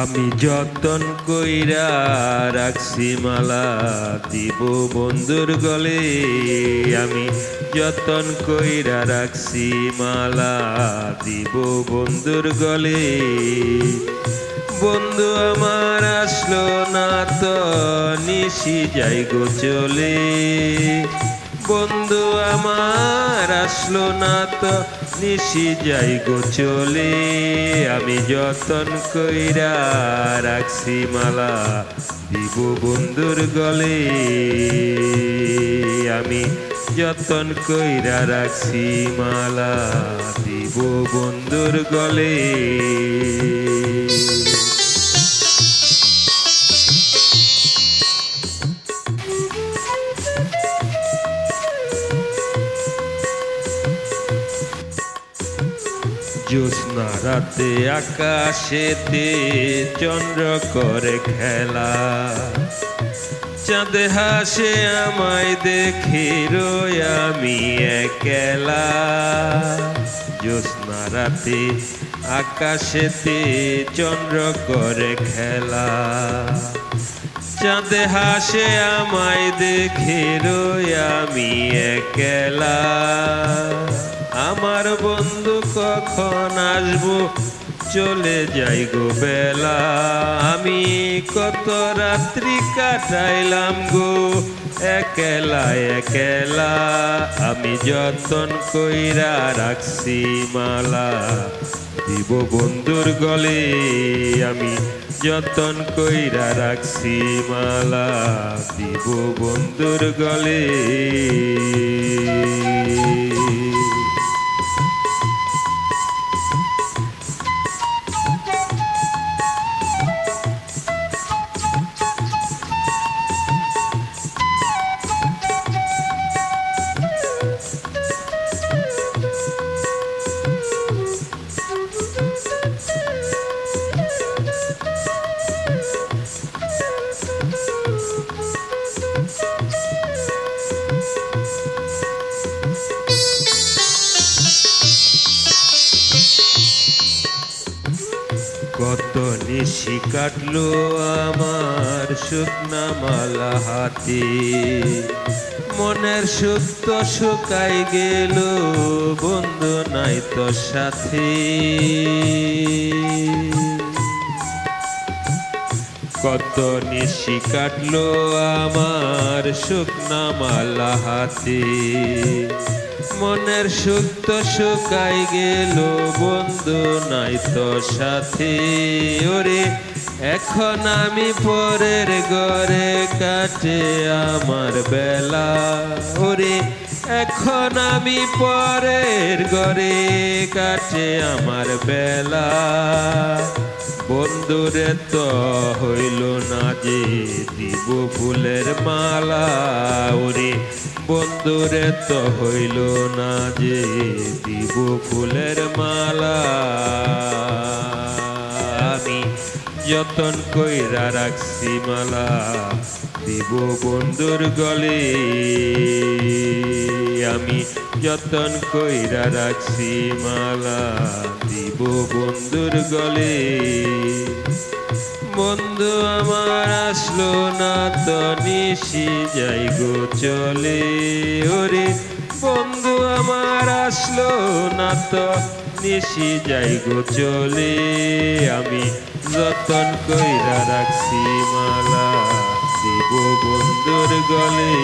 আমি যতন কইরা রাখছি মালা দিব বন্ধুর গলে। আমি যতন কইরা রাখছি মালা দিব বন্ধুর গলে। বন্ধু আমার আসলো না তো নিশি যাই গো চলে। বন্ধু আমার, আসলো না তো নিশি যাই গো চলে। আমি যতন কইরা রাখছি মালা, দিব বন্ধুর গলে। আমি যতন কইরা রাখছি মালা, দিব বন্ধুর গলে। জ্যোৎস্না রাতে আকাশেতে চন্দ্র করে খেলা। চাঁদ হাসে আমায় দেখে রই আমি একলা। জ্যোৎস্না রাতে আকাশেতে চন্দ্র করে খেলা। চাঁদ হাসে আমায় দেখে রই আমি একলা। আমার বন্ধু কখন আসব? চলে যাই গো বেলা। আমি কত রাত্রি কাটাইলাম গো। একলা একলা। আমি যতন কইরা রাখছি মালা। দিব বন্ধুর গলে আমি যতন কইরা রাখছি মালা। দিব বন্ধুর গলে। কত নিশি কাটলো আমার শুকনা মালা হাতে। মনের সুখ তো শুকাই গেল, বন্ধু নাই তো সাথে। কত নিশি কাটলো আমার শুকনা মালা হাতে। মনের সুখ তো শুকাই গেল, বন্ধু নাই তো সাথে। ওরে, এখন আমি পরের ঘরে কাটে আমার বেলা। ওরে, এখন আমি পরের ঘরে কাটে আমার বেলা। বন্ধুরে তো হইল না যে দিব ফুলের মালা। ওরে বন্ধুরে তো হইল না যে দিব ফুলের মালা। আমি যতন কইরা রাখছি মালা, দিব বন্ধুর গলে। আমি যতন কইরা রাখছি মালা, দিব বন্ধুর গলে। বন্ধু, আমার আসলো না তো নিশি, যাই গো চলে। ওরে বন্ধু, আমার আসলো না তো নিশি, যাই গো চলে। আমি যতন কইরা রাখছি, মালা দিব বন্ধুর গলে।